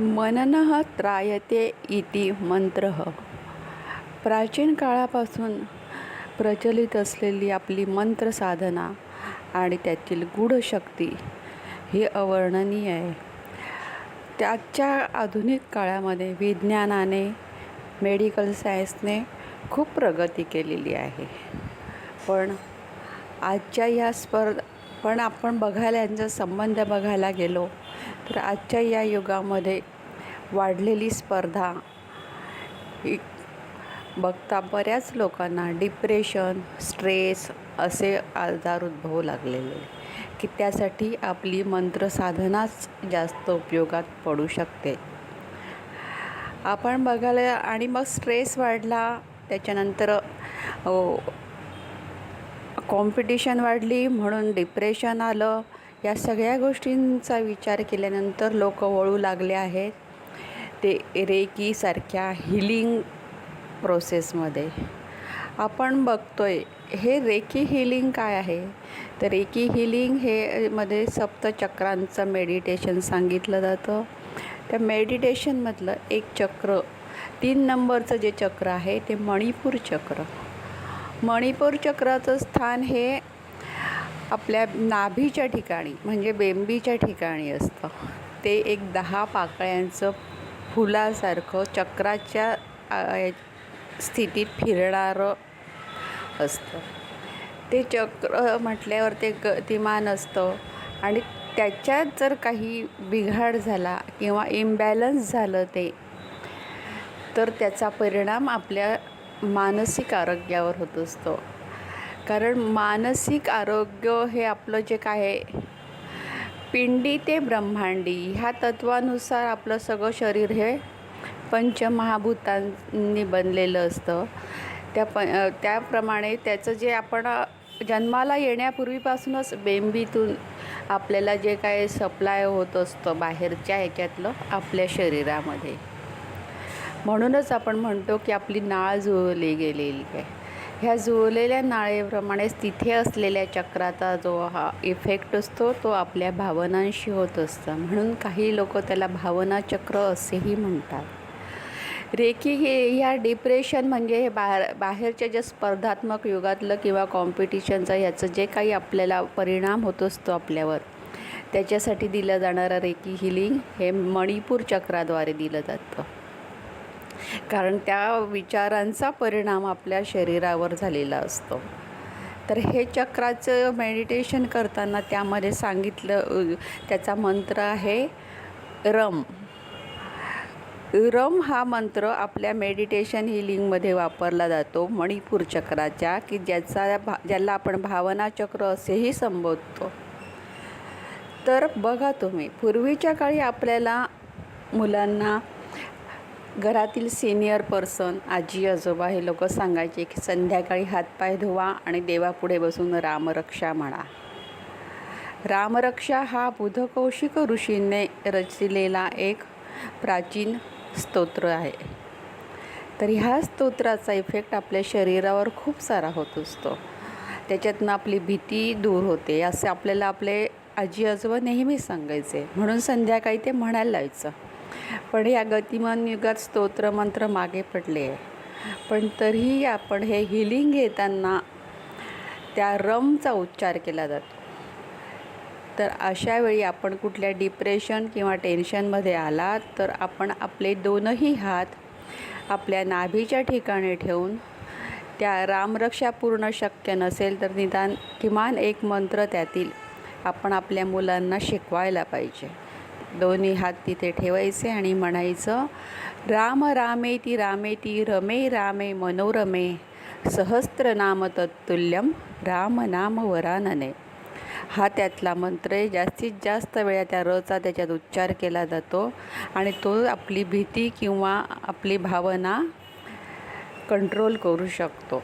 मननः त्रायते इति मंत्र. प्राचीन काळापासून प्रचलित असलेली आपली मंत्र साधना आणि त्यातील गूढशक्ती ही अवर्णनीय आहे. त्याच्या आधुनिक काळामध्ये विज्ञानाने मेडिकल सायन्सने खूप प्रगती केलेली आहे. पण आजच्या या स्पर्धा पण आपण बघायला यांचा संबंध बघायला गेलो तर आजच्या या युगामध्ये वाढलेली स्पर्धा ही बघता बऱ्याच लोकांना डिप्रेशन स्ट्रेस असे आजार उद्भवू लागलेले की त्यासाठी आपली मंत्रसाधनाच जास्त उपयोगात पडू शकते. आपण बघायला आणि मग स्ट्रेस वाढला त्याच्यानंतर कॉम्पिटिशन वाढली म्हणून डिप्रेशन आलं या सगळ्या गोष्टींचा विचार केल्यानंतर लोक वळू लागले आहेत. ते रेकीसारख्या हिलिंग प्रोसेसमध्ये आपण बघतोय हे रेकी हिलिंग काय आहे? तर रेकी हिलिंग हे मध्ये सप्तचक्रांचं मेडिटेशन सांगितलं जातं. त्या मेडिटेशनमधलं एक चक्र तीन नंबरचं जे चक्र आहे ते मणिपूर चक्र. मणिपूर चक्राचं स्थान हे आपल्या नाभीच्या ठिकाणी म्हणजे बेंबीच्या ठिकाणी असतं. ते एक दहा पाकळ्यांचं फुलासारखं चक्राच्या स्थितीत फिरणारं असतं. ते चक्र म्हटल्यावर ते गतिमान असतं. आणि त्याच्यात जर काही बिघाड झाला किंवा इम्बॅलन्स झालं ते तर त्याचा परिणाम आपल्या मानसिक आरोग्यावर होत असतो. कारण मानसिक आरोग्य हे आपलं जे काय आहे पिंडी ते ब्रह्मांडी ह्या तत्वानुसार आपलं सगळं शरीर हे पंचमहाभूतांनी बनलेलं असतं. त्या प त्याप्रमाणे त्याचं जे आपण जन्माला येण्यापूर्वीपासूनच बेंबीतून आपल्याला जे काय सप्लाय होत असतं बाहेरच्या ह्याच्यातलं आपल्या शरीरामध्ये. म्हणूनच आपण म्हणतो की आपली नाळ जुळली गेलेली आहे. ह्या जुळलेल्या नाळेप्रमाणेच तिथे असलेल्या चक्राचा जो हा इफेक्ट असतो तो आपल्या भावनांशी होत असतं. म्हणून काही लोक त्याला भावना चक्र असेही म्हणतात. रेकी हे ह्या डिप्रेशन म्हणजे हे बाहेर बाहेरच्या ज्या स्पर्धात्मक युगातलं किंवा कॉम्पिटिशनचं ह्याचं जे काही आपल्याला परिणाम होत असतो आपल्यावर त्याच्यासाठी दिलं जाणारं रेकी हिलिंग हे मणिपूर चक्राद्वारे दिलं जातं. कारण त्या विचारांचा परिणाम आपल्या शरीरावर झालेला असतो. तर हे चक्राचं मेडिटेशन करताना त्यामध्ये सांगितलं त्याचा मंत्र आहे रम. रम हा मंत्र आपल्या मेडिटेशन हिलिंगमध्ये वापरला जातो मणिपूर चक्राच्या की ज्याचा भा ज्याला आपण भावना चक्र असेही संबोधतो. तर बघा तुम्ही पूर्वीच्या काळी आपल्याला मुलांना घरातील सिनियर पर्सन आजी आजोबा हे लोक सांगायचे की संध्याकाळी हातपाय धुवा आणि देवापुढे बसून रामरक्षा म्हणा रामरक्षा हा बुधकौशिक ऋषीने रचलेला एक प्राचीन स्तोत्र आहे. तर ह्या स्तोत्राचा इफेक्ट आपल्या शरीरावर खूप सारा होत असतो. त्याच्यातनं आपली भीती दूर होते असे आपल्याला आपले आजी आजोबा नेहमी सांगायचे. म्हणून संध्याकाळी ते म्हणायला लावायचं. पण या गतिमान युगात स्तोत्रमंत्र मागे पडले. आहे पण तरीही आपण हे हिलिंग घेताना त्या रमचा उच्चार केला जातो. तर अशा वेळी आपण कुठल्या डिप्रेशन किंवा टेन्शनमध्ये आलात तर आपण आपले दोनही हात आपल्या नाभीच्या ठिकाणी ठेवून त्या रामरक्षा पूर्ण शक्य नसेल तर निदान किमान एक मंत्र त्यातील आपण आपल्या मुलांना शिकवायला पाहिजे. दोन्ही हात तिथे ठेवायचे आणि म्हणायचं राम रामे ती रामे ती रमे रामे मनोरमे सहस्त्रनाम तत्तुल्यम राम नाम वरानने. हा त्यातला मंत्र आहे. जास्तीत जास्त वेळा त्या रचा त्याच्यात उच्चार केला जातो आणि तो आपली भीती किंवा आपली भावना कंट्रोल करू शकतो.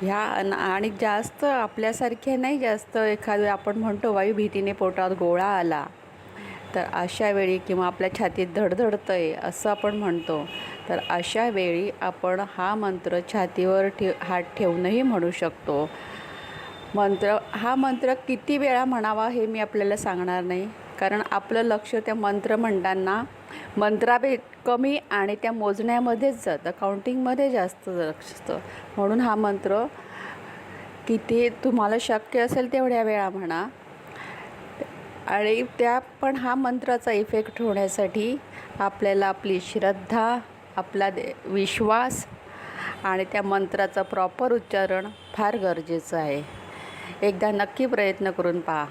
ह्या आणि जास्त आपल्यासारखे नाही जास्त एखादं आपण म्हणतो वायू भीतीने पोटात गोळा आला. तर अशा वेळी किंवा आपल्या छातीत धडधडतं आहे असं आपण म्हणतो. तर अशा वेळी आपण हा मंत्र छातीवर ठेव हात ठेवूनही म्हणू शकतो. मंत्र हा मंत्र किती वेळा म्हणावा हे मी आपल्याला सांगणार नाही. कारण आपलं लक्ष त्या मंत्र म्हणताना मंत्राभे कमी आणि त्या मोजण्यामध्येच जातं. काउंटिंगमध्ये जास्त लक्ष असतं. म्हणून हा मंत्र किती तुम्हाला शक्य असेल तेवढ्या वेळा म्हणा. आणि त्या पण हा मंत्राचा इफेक्ट होण्यासाठी आपल्याला आपली श्रद्धा आपला दे विश्वास आणि त्या मंत्राचं प्रॉपर उच्चारण फार गरजेचं आहे. एकदा नक्की प्रयत्न करून पहा.